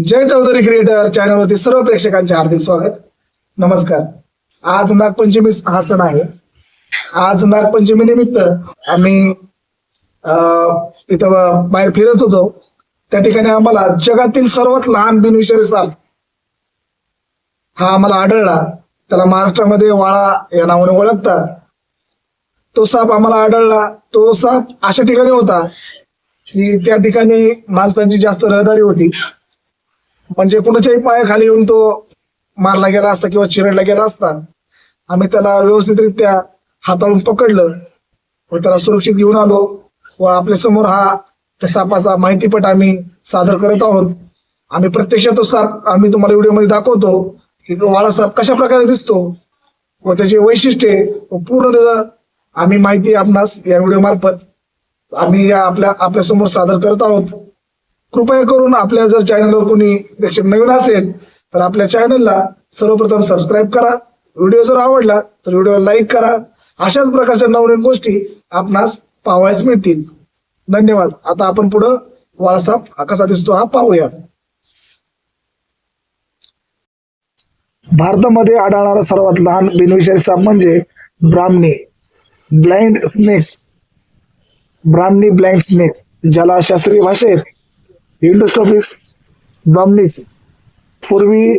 जय Chaudhari creator चॅनलवरती सर्व प्रेक्षकांचे हार्दिक स्वागत. नमस्कार. आज नागपंचमी हा सण आहे. आज नागपंचमी निमित्त आम्ही अं, इथं बाहेर फिरत होतो. त्या ठिकाणी आम्हाला जगातील सर्वात लहान बिनविषारी साप हा आम्हाला आढळला. त्याला महाराष्ट्रामध्ये वाळा या नावाने ओळखतात. तो साप आम्हाला आढळला. तो साप अशा ठिकाणी होता की त्या ठिकाणी माणसांची जास्त रहदारी होती. म्हणजे कुणाच्याही पायाखाली येऊन तो मारला गेला असता किंवा चिरडला गेला असता आम्ही त्याला व्यवस्थितरित्या हाताळून पकडलं. व त्याला सुरक्षित घेऊन आलो व आपल्यासमोर हा त्या सापाचा माहितीपट आम्ही सादर करत आहोत. आम्ही प्रत्यक्षात तो साप आम्ही तुम्हाला व्हिडिओमध्ये दाखवतो की तो वाळा साप कशा प्रकारे दिसतो व त्याचे वैशिष्ट्ये व पूर्ण आम्ही माहिती आपणास या व्हिडिओ मार्फत आम्ही या आपल्या आपल्यासमोर सादर करत आहोत. कृपया करून आपल्या जर चॅनलवर कोणी प्रेक्षक नवीन असेल तर आपल्या चॅनलला सर्वप्रथम सबस्क्राईब करा. व्हिडिओ जर आवडला तर व्हिडिओला लाईक करा. अशाच प्रकारच्या नवनवीन गोष्टी आपणास पाहावयास मिळतील. धन्यवाद. आता आपण पुढं वारसा हा कसा दिसतो. हा पाहूया. भारतामध्ये आढळणारा सर्वात लहान बिनविषारी साप म्हणजे ब्राह्मणी ब्लाइंड स्नेक. ब्राह्मणी ब्लाइंड स्नेक ज्याला शास्त्रीय भाषेत इंडोस्टॉपिस ब्राह्मणीस पूर्वी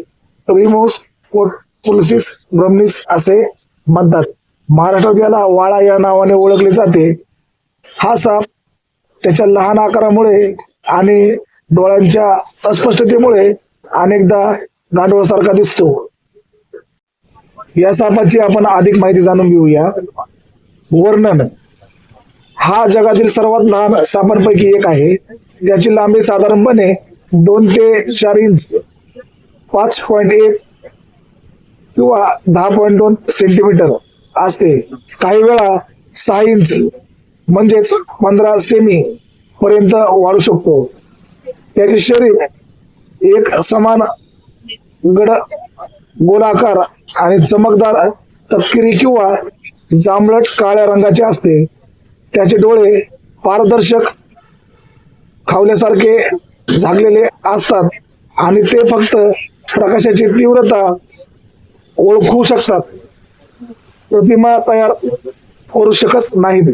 रिमोस पुलसिस ब्राह्मणीस असे म्हणतात. महाराष्ट्रात याला वाळा या नावाने ओळखले जाते. हा साप त्याच्या लहान आकारामुळे आणि डोळ्यांच्या अस्पष्टतेमुळे अनेकदा गांडोळासारखा दिसतो. या सापाची आपण अधिक माहिती जाणून घेऊया. वर्णन. हा जगातील सर्वात लहान सापांपैकी एक आहे. ज्याची लांबी साधारणपणे दोन ते चार इंच. पाच पॉईंट एक किंवा दहा पॉईंट दोन सेंटीमीटर असते. काही वेळा सहा इंच म्हणजेच पंधरा सेमी पर्यंत वाढू शकतो. त्याचे शरीर एक समान गड गोलाकार आणि चमकदार तपकिरी किंवा जांभळट काळ्या रंगाचे असते. त्याचे डोळे पारदर्शक खावल्यासारखे झाकलेले असतात आणि ते फक्त प्रकाशाची तीव्रता ओळखू शकतात. प्रतिमा तयार करू शकत नाहीत.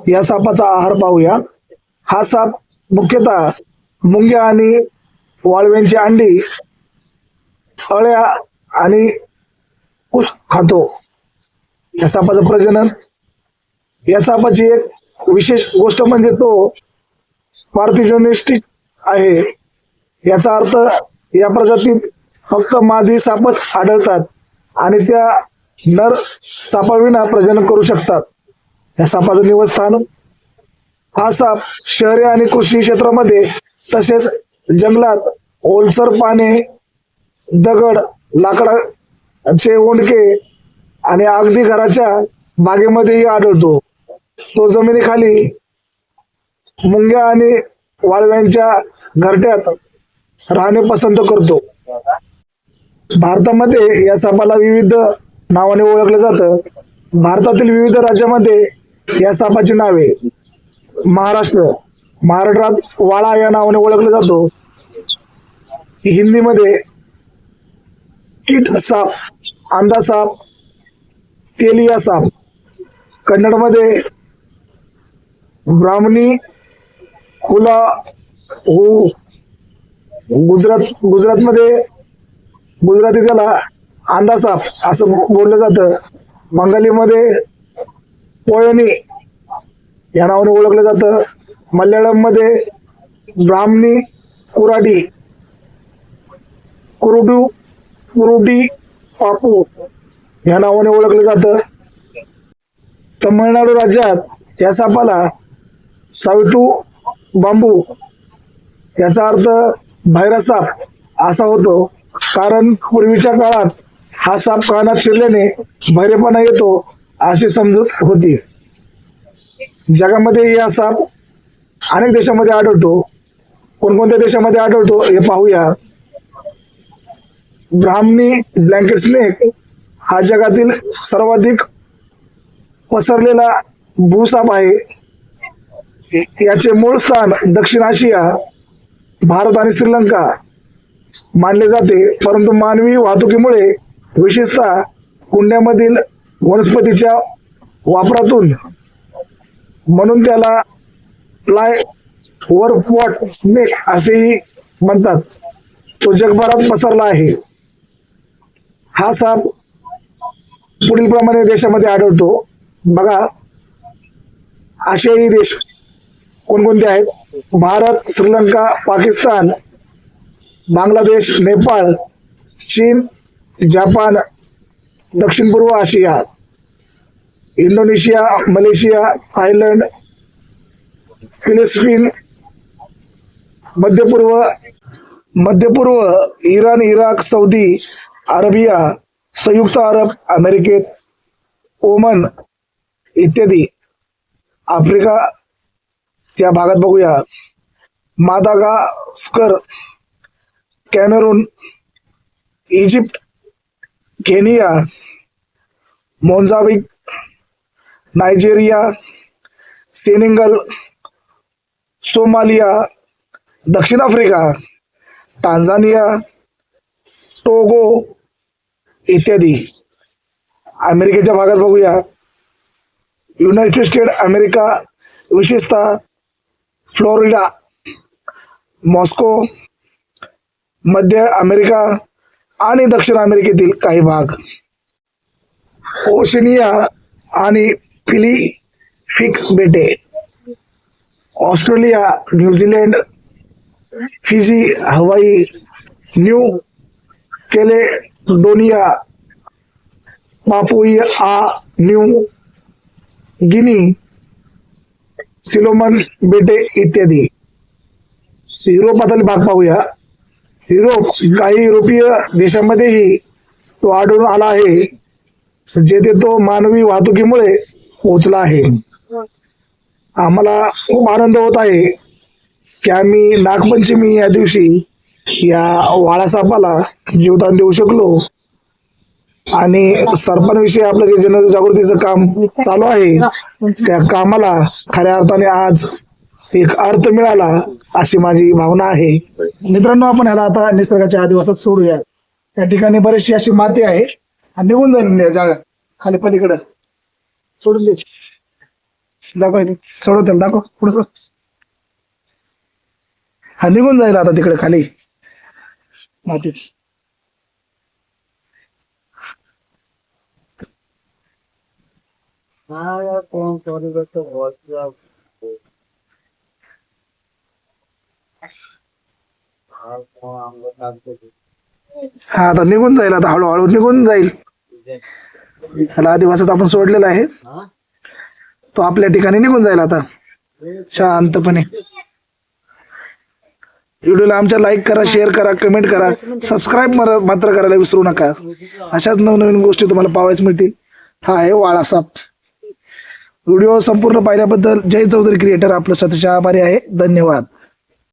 या सापाचा आहार पाहूया. हा साप मुख्यतः मुंग्या आणि वाळव्यांची अंडी अळ्या आणि कुस खातो. या सापाचं प्रजनन. या सापाची एक विशेष गोष्ट म्हणजे तो पार्थिजोनिस्टिक आहे. याचा अर्थ या प्रजातीत फक्त मादी सापच आढळतात आणि त्या नर सापाविना प्रजनन करू शकतात. या सापाचं निवस्थान हा साप शहरी आणि कृषी क्षेत्रामध्ये तसेच जंगलात ओलसर पाने दगड लाकडाचे ओंडके आणि अगदी घराच्या बागेमध्येही आढळतो. तो जमिनीखाली मुंग्या आणि वाळव्यांच्या घरट्यात राहणे पसंत करतो. भारतामध्ये या सापाला विविध नावाने ओळखलं जातं. भारतातील विविध राज्यामध्ये या सापाची नावे महाराष्ट्र महाराष्ट्रात वाळा या नावाने ओळखला जातो. हिंदीमध्ये कीट साप आंधा साप तेलिया साप. कन्नडमध्ये ब्राह्मणी खुला हू. गुजरात गुजरातमध्ये गुजराती त्याला अंदासाप असं बोललं जातं. बंगालीमध्ये पोयणी या नावाने ओळखलं जातं. मल्याळममध्ये ब्राह्मणी कुराडी कुरुडू कुरुडी पापू या नावाने ओळखलं जातं. तमिळनाडू राज्यात या सापाला साविटू बांबू. याचा अर्थ भैरा साप असा होतो. कारण पूर्वीच्या काळात हा साप कानात शिरल्याने भैरेपणा येतो अशी समजूत होती. जगामध्ये हा साप अनेक देशामध्ये आढळतो. कोणकोणत्या देशामध्ये आढळतो हे पाहूया. ब्राह्मणी ब्लँकेट स्नेक हा जगातील सर्वाधिक पसरलेला भूसाप आहे. याचे मूळ स्थान दक्षिण आशिया भारत आणि श्रीलंका मानले जाते. परंतु मानवी वाहतुकीमुळे विशेषतः कुंड्यामधील वनस्पतीच्या वापरातून म्हणून त्याला फ्लाय ओव्हरपॉट स्नेक असेही म्हणतात. तो जगभरात पसरला आहे. हा साप पुढील प्रमाणे देशामध्ये आढळतो. बघा आशियाई देश कोणकोणते आहेत? भारत श्रीलंका पाकिस्तान बांगलादेश नेपाळ चीन जपान दक्षिण पूर्व Asia Indonesia Malaysia Thailand Philippines मध्यपूर्व मध्यपूर्व इराण इराक सौदी अरेबिया संयुक्त अरब अमेरिकेत ओमन इत्यादी आफ्रिका त्या भागात बघूया. Madagascar Cameroon Egypt Kenya Mozambique Nigeria Senegal Somalia दक्षिण आफ्रिका टांझानिया टोगो इत्यादी. अमेरिकेच्या भागात बघूया. युनायटेड स्टेट अमेरिका विशेषतः फ्लोरिडा मॉस्को मध्य अमेरिका आणि दक्षिण अमेरिकेतील काही भाग. ओशनिया आणि फिलिफिक बेटे Australia New Zealand Fiji Hawaii New Caledonia Papua New Guinea Solomon बेटे इत्यादी. युरोपातील भाग पाहूया. युरोप काही युरोपीय देशांमध्येही तो आढळून आला आहे जेथे तो मानवी वाहतुकीमुळे पोचला आहे. आम्हाला खूप आनंद होत आहे की आम्ही नागपंचमी या दिवशी या वाळासापाला योगदान जीवदान देऊ शकलो. आणि सरपंचविषयी आपलं जे जनजागृतीचं काम चालू आहे त्या कामाला खऱ्या अर्थाने आज एक अर्थ मिळाला अशी माझी भावना आहे. मित्रांनो आपण ह्याला आता निसर्गाच्या आदिवासात सोडूया. त्या ठिकाणी बरीचशी अशी माती आहे. आणि निघून जाईल जागा खाली पलीकडं. सोडून दे. दाखव हे. सोडव त्याला दाखव. पुढे हा निघून जाईल आता तिकडे खाली. मातीत. हा आता निघून जाईल आता हळूहळू निघून जाईल. ह्याला आदिवासात आपण सोडलेला आहे. तो आपल्या ठिकाणी निघून जाईल आता शांतपणे. व्हिडिओला आमच्या लाईक करा शेअर करा कमेंट करा. सबस्क्राईब मात्र करायला विसरू नका. अशाच नवनवीन गोष्टी तुम्हाला पाहायच मिळतील. हा आहे वाळा साप व्हिडिओ संपूर्ण पाहिल्याबद्दल जय चौधरी क्रिएटर आपलं सतशा आभारी आहे. धन्यवाद.